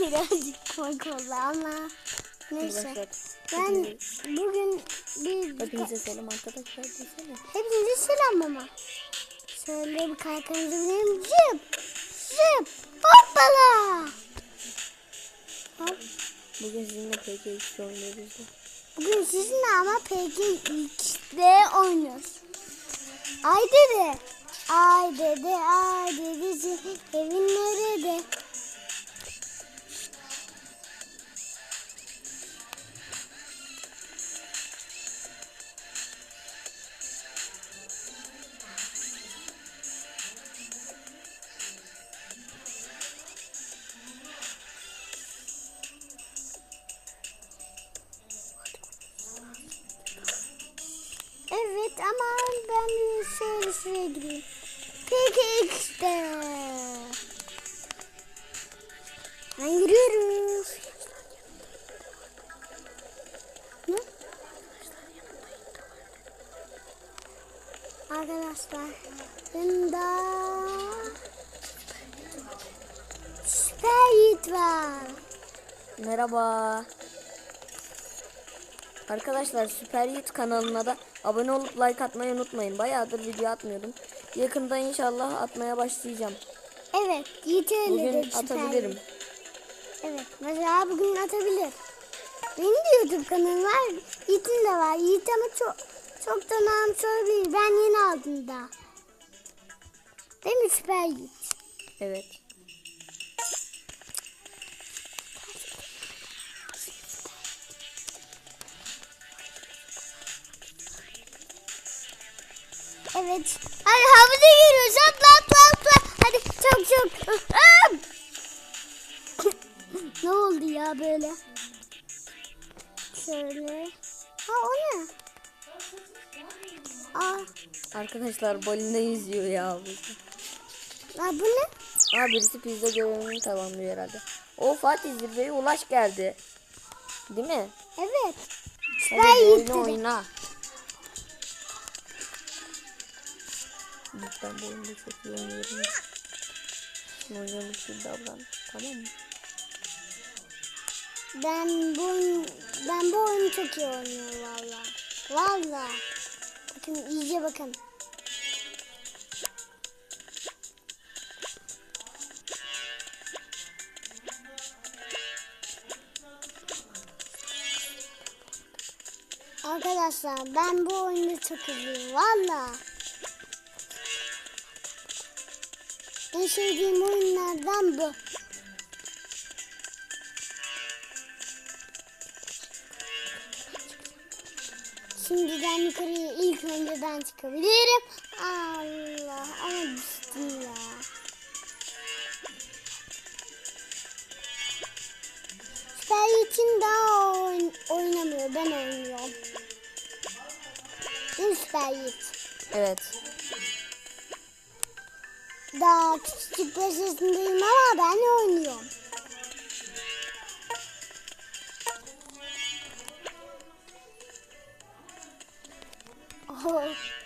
Birazcık komik oldu ama neyse. Ben bugün bir Hepinize selam arkadaşlar desene. hepinize selam mama. Şöyle bir kalkanızı bileyim. Zıp zıp hoppala. Hop. Bugün sizinle PK2 oynuyoruz da. Bugün sizinle ama PKX'de oynuyoruz. Ay dede. Ay dede, ay dedeci, evin nerede? Ama ben şöyle şuraya gireyim. PKX'de. Ben yürüyoruz. Ne? Arkadaşlar Süper Yiğit var. Merhaba. Arkadaşlar Süper Yiğit kanalına da abone olup like atmayı unutmayın. Bayağıdır video atmıyordum. Yakında inşallah atmaya başlayacağım. Evet öyle Bugün atabilirim. Evet mesela bugün atabilir. Benim de YouTube kanalım var. Yiğit'in de var. Yiğit ama çok çok tanımış olabilir. Ben yeni aldım da. Değil mi Süper Yiğit? Evet. Evet. Hadi havuza giriyoruz. Atla atla atla. Hadi çok çok. Ne oldu ya böyle? Şöyle. Ha o ne? Aa, Arkadaşlar balina yüzüyor ya. bu. aa bu ne? Aa birisi pizza görevini tamamlıyor herhalde. O Fatih zirveye ulaş geldi. Değil mi? Evet. Hadi dedi. oyna. Ben bu oyunda çok iyi oynuyorum. Oynamış gibi davran. Tamam mı? Ben bu ben bu oyunu çok iyi oynuyorum valla. Valla. Bakın iyice bakın. Arkadaşlar ben bu oyunu çok iyiyim valla. En sevdiğim oyunlardan bu. Şimdiden yukarıya ilk önce ben çıkabilirim. Allah ama düştüm ya. Süper için daha oyn- oynamıyor. Ben oynuyorum. Değil mi Süper Yiğit? Evet. Daha küçük beş yaşındayım ama ben oynuyorum. Oh.